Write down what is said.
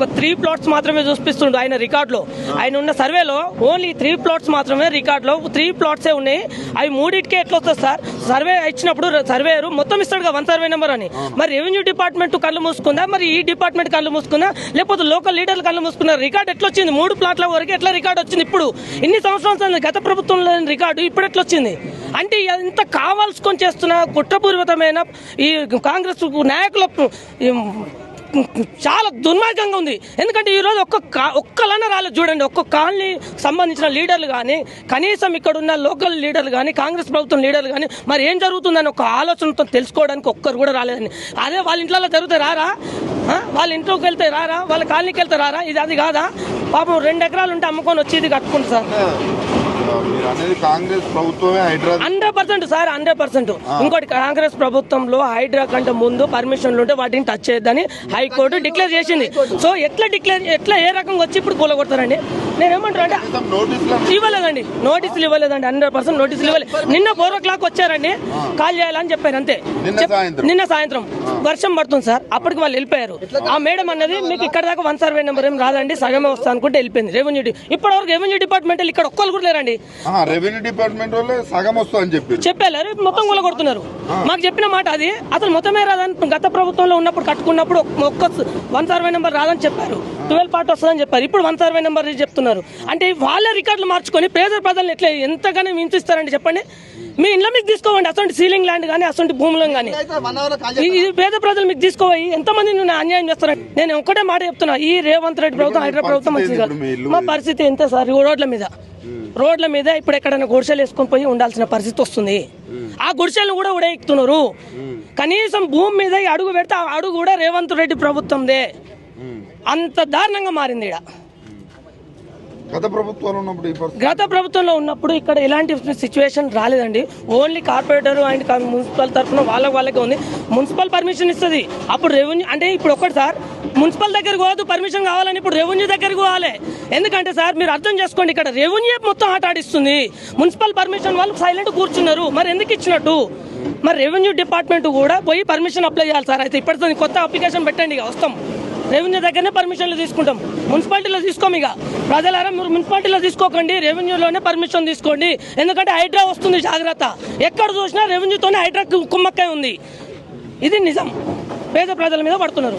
ఒక three plots మాత్రమే చూపిస్తుండు ఆయన రికార్డులో ఆయన ఉన్న సర్వేలో ఓన్లీ త్రీ ప్లాట్స్ మాత్రమే రికార్డులో త్రీ ప్లాట్సే ఉన్నాయి. అవి మూడింటికే ఎట్లా వస్తుంది సార్? సర్వే ఇచ్చినప్పుడు సర్వేయర్ మొత్తం ఇస్తాడుగా వన్ సర్వే నెంబర్ అని. మరి రెవెన్యూ డిపార్ట్మెంట్ కళ్ళు మూసుకుందా? మరి ఈ డిపార్ట్మెంట్ కళ్ళు మూసుకుందా? లేకపోతే లోకల్ లీడర్లు కళ్ళు మూసుకున్నారు రికార్డ్ ఎట్లా వచ్చింది? మూడు ప్లాట్ల వరకు ఎట్లా రికార్డ్ వచ్చింది ఇప్పుడు? ఇన్ని సంవత్సరాల గత ప్రభుత్వంలో రికార్డు ఇప్పుడు ఎట్లా వచ్చింది? అంటే ఎంత కావాల్సుకొని చేస్తున్న కుట్రపూరితమైన ఈ కాంగ్రెస్ నాయకుల ఈ చాలా దుర్మార్గంగా ఉంది. ఎందుకంటే ఈరోజు ఒక్క కా- రాలేదు. చూడండి ఒక్క కాలనీ సంబంధించిన లీడర్లు కానీ కనీసం ఇక్కడ ఉన్న లోకల్ లీడర్లు కానీ కాంగ్రెస్ ప్రభుత్వం లీడర్లు కానీ మరి ఏం జరుగుతుందని ఒక ఆలోచనతో తెలుసుకోవడానికి ఒక్కరు కూడా రాలేదని. అదే వాళ్ళ ఇంట్లో జరిగితే రారా? వాళ్ళ ఇంట్లోకి వెళ్తే రారా? వాళ్ళ కాలనీకి వెళ్తే రారా? ఇది అది కాదా? పాపం రెండు ఎకరాలు ఉంటే అమ్ముకొని వచ్చి ఇది కట్టుకుంటారు సార్. అనేది కాంగ్రెస్ ప్రభుత్వమే hundred percent sir hundred percent. ఇంకోటి కాంగ్రెస్ ప్రభుత్వంలో హైడ్రా కంటే ముందు పర్మిషన్లు ఉంటే వాటిని టచ్ చేయొద్దని హైకోర్టు డిక్లేర్ చేసింది. సో ఎట్లా డిక్లేర్ ఎట్లా ఏ రకంగా వచ్చి ఇప్పుడు కూలగొడతారండి? నేనేమంటారు అంటే ఇవ్వలేదండి. నోటీసులు ఇవ్వలేదండి. హండ్రెడ్ పర్సెంట్ నోటీసులు ఇవ్వలేదు. నిన్న ఫోర్ ఓ క్లాక్ వచ్చారండి కాల్ చేయాలని చెప్పారు అంతే. నిన్న సాయంత్రం. వర్షం పడుతుంది సార్. అప్పటికి వాళ్ళు వెళ్ళిపోయారు. ఆ మేడం అన్నది మీకు ఇక్కడ దాకా వన్ సర్వే నెంబర్ ఏం రాదండి. సగమే వస్తా అనుకుంటే వెళ్ళిపోయింది. రెవెన్యూ డి- ఇప్పటివరకు రెవెన్యూ డిపార్ట్మెంట్ ఇక్కడ ఒక్కరు కూడా లేరండి. రెవెన్యూ డిపార్ట్మెంట్ వాళ్ళే సగం వస్తుందని చెప్పారు. చెప్పారు. మొత్తం కూడా కొడుతున్నారు మాకు చెప్పిన మాట అది. అసలు మొత్తమే రాదని గత ప్రభుత్వంలో ఉన్నప్పుడు కట్టుకున్నప్పుడు ఒక్క వన్ సర్వే నెంబర్ రాదని చెప్పారు. ట్వెల్వ్ పార్ట్ వస్తుందని చెప్పారు. ఇప్పుడు వన్ సర్వే నెంబర్ చెప్తున్నారు. అంటే వాళ్ళే రికార్డులు మార్చుకొని పేద ప్రజలను ఎట్లా ఎంతగానో హింసిస్తారండి చెప్పండి? మీ ఇంట్లో మీకు తీసుకోవండి. అసలు సీలింగ్ ల్యాండ్ కానీ అసలు భూములను కానీ ఇది పేద ప్రజలు మీకు తీసుకోవాలి ఎంతమంది నువ్వు అన్యాయం చేస్తారండి నేను ఒకటే మాట చెప్తున్నా. ఈ రేవంత్ రెడ్డి ప్రభుత్వం హైదరాబాద్ ప్రభుత్వం మంచిది కాదు? మా పరిస్థితి ఎంత సార్? రోడ్ల మీద. రోడ్ల మీద ఇప్పుడు ఎక్కడైనా గుడిసెలు వేసుకొని పోయి ఉండాల్సిన పరిస్థితి వస్తుంది. ఆ గుడిసెలను కూడా ఉడేస్తున్నారు కనీసం భూమి మీద ఈ అడుగు పెడితే ఆ అడుగు కూడా రేవంత్ రెడ్డి ప్రభుత్వందే. అంత దారుణంగా మారింది ఇక్కడ గత ప్రభుత్వాలు ఉన్నప్పుడు గత ప్రభుత్వంలో ఉన్నప్పుడు ఇక్కడ ఎలాంటి సిచ్యువేషన్ రాలేదండి. ఓన్లీ కార్పొరేటర్ అండ్ మున్సిపల్ తరఫున వాళ్ళ వాళ్ళకే ఉంది. మున్సిపల్ పర్మిషన్ ఇస్తుంది. అప్పుడు రెవెన్యూ అంటే ఇప్పుడు ఒక్కటి సార్ మున్సిపల్ దగ్గరకు పోదు పర్మిషన్ కావాలని ఇప్పుడు రెవెన్యూ దగ్గరకు పోవాలి. ఎందుకంటే సార్ మీరు అర్థం చేసుకోండి ఇక్కడ రెవెన్యూ మొత్తం ఆట ఆడిస్తుంది మున్సిపల్ పర్మిషన్ వాళ్ళు సైలెంట్ కూర్చున్నారు. మరి ఎందుకు ఇచ్చినట్టు? మరి రెవెన్యూ డిపార్ట్మెంట్ కూడా పోయి పర్మిషన్ అప్లై చేయాలి సార్. అయితే ఇప్పటితో కొత్త అప్లికేషన్ పెట్టండి ఇక వస్తాం. రెవెన్యూ దగ్గరనే పర్మిషన్లు తీసుకుంటాం. మున్సిపాలిటీలో తీసుకోము ఇక. ప్రజలారా మీరు మున్సిపాలిటీలో తీసుకోకండి. రెవెన్యూలోనే పర్మిషన్ తీసుకోండి. ఎందుకంటే హైడ్రా వస్తుంది జాగ్రత్త. ఎక్కడ చూసినా రెవెన్యూతోనే హైడ్రా కుమ్మక్కై ఉంది. ఇది నిజం. పేద ప్రజల మీద పడుతున్నారు.